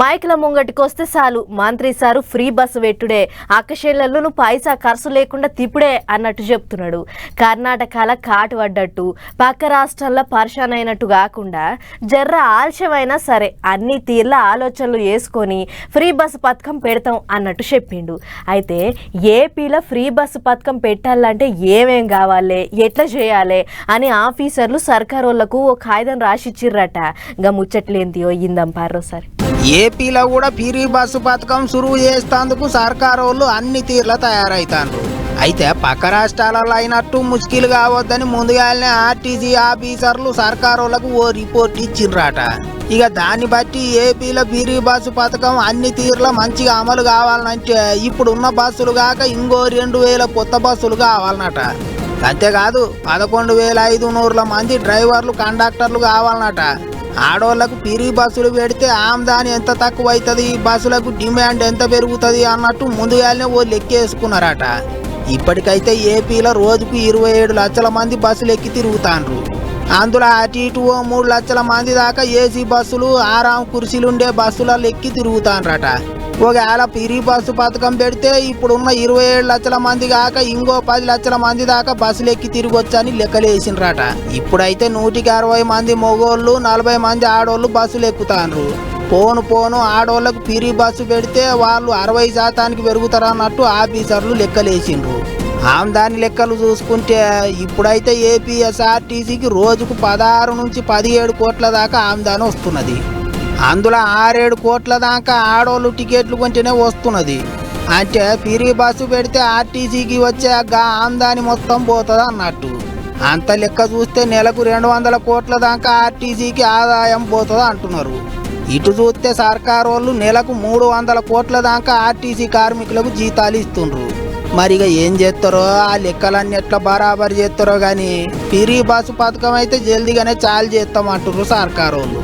మైకుల ముంగటికి వస్తే చాలు. మంత్రి సారు ఫ్రీ బస్సు పెట్టుడే. అక్కశేళ్ళలో పైసా ఖర్చు లేకుండా తిప్పుడే అన్నట్టు చెప్తున్నాడు. కర్ణాటకల కాటు పడ్డట్టు. పక్క రాష్ట్రాల్లో పరిశాన్ అయినట్టు కాకుండా జర్ర ఆలస్యమైనా సరే అన్ని తీర్ల ఆలోచనలు వేసుకొని ఫ్రీ బస్సు పథకం పెడతాం అన్నట్టు చెప్పిండు. అయితే ఏపీలో ఫ్రీ బస్సు పథకం పెట్టాలంటే ఏమేం కావాలి? ఎట్లా చేయాలి? అని ఆఫీసర్లు సర్కారోళ్ళకు ఓ కాగితం రాసిచ్చిర్రట. ఇంకా ముచ్చట్లేంది ఓ పారో సరే ఏపీలో కూడా పీరీ బస్సు పథకం సురువు చేస్తేందుకు సర్కారు అన్ని తీర్ల తయారైతాండ్రు. అయితే పక్క రాష్ట్రాలలో అయినట్టు ముష్కిలు కావద్దని ముందుగానే ఆర్టీసీ ఆఫీసర్లు సర్కారోళ్ళకు ఓ రిపోర్ట్ ఇచ్చిండ్రట ఇక దాన్ని బట్టి ఏపీలో ఫ్రీ బస్సు పథకం అన్ని తీర్ల మంచిగా అమలు కావాలంటే ఇప్పుడున్న బస్సులు కాక ఇంకో రెండు వేల కొత్త బస్సులు కావాలన్నట. అంతేకాదు పదకొండు వేల ఐదు నూరుల మంది డ్రైవర్లు కండక్టర్లు కావాలన్నట. ఆడోళ్ళకు పిరి బస్సులు పెడితే ఆమ్దాని ఎంత తక్కువ అవుతుంది బస్సులకు డిమాండ్ ఎంత పెరుగుతుంది అన్నట్టు ముందుగానే ఓ లెక్కేసుకున్నారట. ఇప్పటికైతే ఏపీలో రోజుకు ఇరవై ఏడు లక్షల మంది బస్సులు ఎక్కి తిరుగుతాండ్రు. అందులో అటు ఇటు ఓ మూడు లక్షల మంది దాకా ఏసీ బస్సులు ఆరాం కుర్చీలుండే బస్సులలో ఎక్కి తిరుగుతాండ్రట. ఒకవేళ పిరి బస్సు పథకం పెడితే ఇప్పుడున్న ఇరవై ఏడు లక్షల మంది కాక ఇంకో పది లక్షల మంది దాకా బస్సులు ఎక్కి తిరిగొచ్చని లెక్కలేసినరాట ఇప్పుడైతే నూటికి అరవై మంది మొగోళ్ళు నలభై మంది ఆడోళ్ళు బస్సులు ఎక్కుతాండ్రు పోను పోను ఆడోళ్ళకు పిరి బస్సు పెడితే వాళ్ళు అరవై శాతానికి పెరుగుతారన్నట్టు ఆఫీసర్లు లెక్కలేసిండ్రు. ఆమ్దాని లెక్కలు చూసుకుంటే ఇప్పుడైతే ఏపీఎస్ఆర్టీసీకి రోజుకు పదహారు నుంచి పదిహేడు కోట్ల దాకా ఆమ్దాని వస్తున్నది. అందులో ఆరేడు కోట్ల దాకా ఆడోళ్ళు టికెట్లు కొంటేనే వస్తున్నది. అంటే ఫ్రీ బస్సు పెడితే ఆర్టీసీకి వచ్చాక గా ఆమ్దాని మొత్తం పోతుంది అన్నట్టు అంత లెక్క చూస్తే నెలకు రెండు వందల కోట్ల దాకా ఆర్టీసీకి ఆదాయం పోతుంది అంటున్నారు ఇటు చూస్తే సర్కారు వాళ్ళు నెలకు మూడు వందల కోట్ల దాకా ఆర్టీసీ కార్మికులకు జీతాలు ఇస్తుండ్రు. మరి ఇక ఏం చేస్తారో ఆ లెక్కలన్నీ ఎట్లా బరాబర్ చేస్తారో కానీ ఫ్రీ బస్సు పథకం అయితే జల్దీగానే చాలు చేస్తామంటున్నారు సర్కారు వాళ్ళు